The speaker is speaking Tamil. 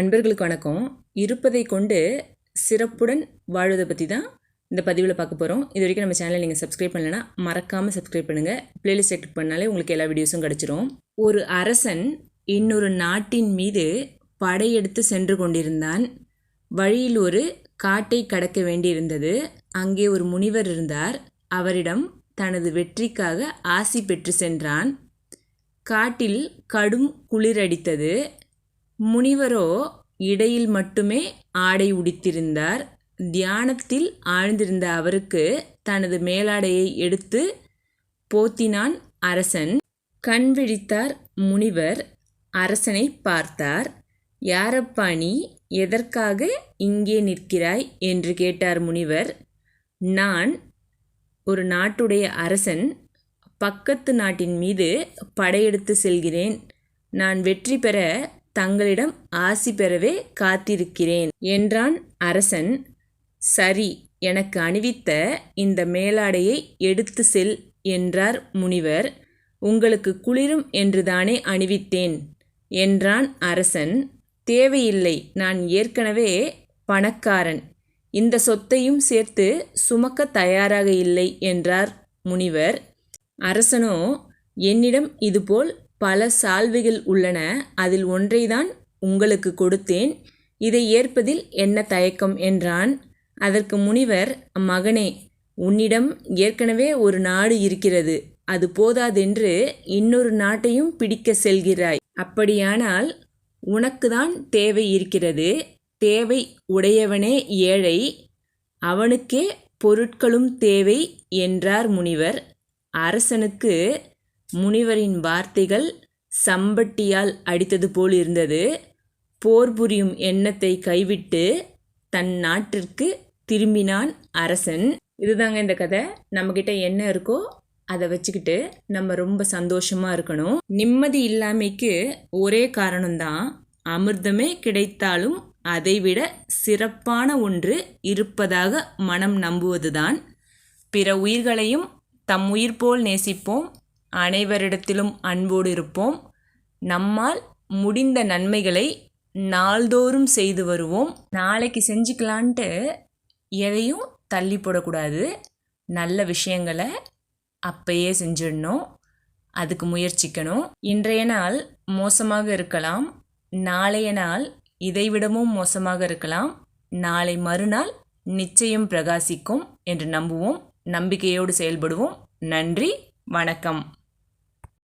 அன்பர்களுக்கு வணக்கம். இருப்பதை கொண்டு சிறப்புடன் வாழ்வதை பற்றி தான் இந்த பதிவில் பார்க்க போகிறோம் இது வரைக்கும் நம்ம சேனலை நீங்கள் சப்ஸ்கிரைப் பண்ணலைன்னா மறக்காமல் சப்ஸ்கிரைப் பண்ணுங்கள் பிளேலிஸ்ட் செக் பண்ணாலே உங்களுக்கு எல்லா வீடியோஸும் கிடச்சிரும். ஒரு அரசன் இன்னொரு நாட்டின் மீது படையெடுத்து சென்று கொண்டிருந்தான். வழியில் ஒரு காட்டை கடக்க வேண்டியிருந்தது. அங்கே ஒரு முனிவர் இருந்தார். அவரிடம் தனது வெற்றிக்காக ஆசி பெற்று சென்றான். காட்டில் கடும் குளிரடித்தது முனிவரோ இடையில் மட்டுமே ஆடை உடித்திருந்தார். தியானத்தில் ஆழ்ந்திருந்த அவருக்கு தனது மேலாடையை எடுத்து போத்தினான் அரசன். கண் விழித்தார் முனிவர். அரசனை பார்த்தார். யாரப்பா நீ? எதற்காக இங்கே நிற்கிறாய்? என்று கேட்டார் முனிவர். நான் ஒரு நாட்டுடைய அரசன். பக்கத்து நாட்டின் மீது படையெடுத்து செல்கிறேன். நான் வெற்றி பெற தங்களிடம் ஆசி பெறவே காத்திருக்கிறேன் என்றான் அரசன். சரி எனக்கு அணிவித்த இந்த மேலாடையை எடுத்து செல் என்றார் முனிவர். உங்களுக்கு குளிரும் என்றுதானே அணிவித்தேன் என்றான் அரசன். தேவையில்லை நான் ஏற்கனவே பணக்காரன். இந்த சொத்தையும் சேர்த்து சுமக்க தயாராக இல்லை என்றார் முனிவர். அரசனோ என்னிடம் இதுபோல் பல சால்வைகள் உள்ளன. அதில் ஒன்றை தான் உங்களுக்கு கொடுத்தேன். இதை ஏற்பதில் என்ன தயக்கம் என்றான். அதற்கு முனிவர் மகனே உன்னிடம் ஏற்கனவே ஒரு நாடு இருக்கிறது. அது போதாதென்று இன்னொரு நாட்டையும் பிடிக்க செல்கிறாய். அப்படியானால் உனக்குதான் தேவை இருக்கிறது. தேவை உடையவனே ஏழை. அவனுக்கே பொருட்களும் தேவை என்றார் முனிவர். அரசனுக்கு முனிவரின் வார்த்தைகள் சம்பட்டியால் அடித்தது போல் இருந்தது. போர் புரியும் எண்ணத்தை கைவிட்டு தன் நாட்டிற்கு திரும்பினான் அரசன். இதுதாங்க இந்த கதை. நம்மக்கிட்ட என்ன இருக்கோ அதை வச்சுக்கிட்டு நம்ம ரொம்ப சந்தோஷமாக இருக்கணும். நிம்மதி இல்லாமைக்கு ஒரே காரணம்தான் அமிர்தமே கிடைத்தாலும் அதைவிட சிறப்பான ஒன்று இருப்பதாக மனம் நம்புவதுதான். பிற உயிர்களையும் தம் உயிர் போல் நேசிப்போம். அனைவரிடத்திலும் அன்போடு இருப்போம். நம்மால் முடிந்த நன்மைகளை நாள்தோறும் செய்து வருவோம். நாளைக்கு செஞ்சுக்கலான்ட்டு எதையும் தள்ளி போடக்கூடாது. நல்ல விஷயங்களை அப்பயே செஞ்சிடணும். அதுக்கு முயற்சிக்கணும். இன்றைய நாள் மோசமாக இருக்கலாம். நாளைய நாள் இதைவிடமும் மோசமாக இருக்கலாம். நாளை மறுநாள் நிச்சயம் பிரகாசிக்கும் என்று நம்புவோம். நம்பிக்கையோடு செயல்படுவோம். நன்றி. வணக்கம்.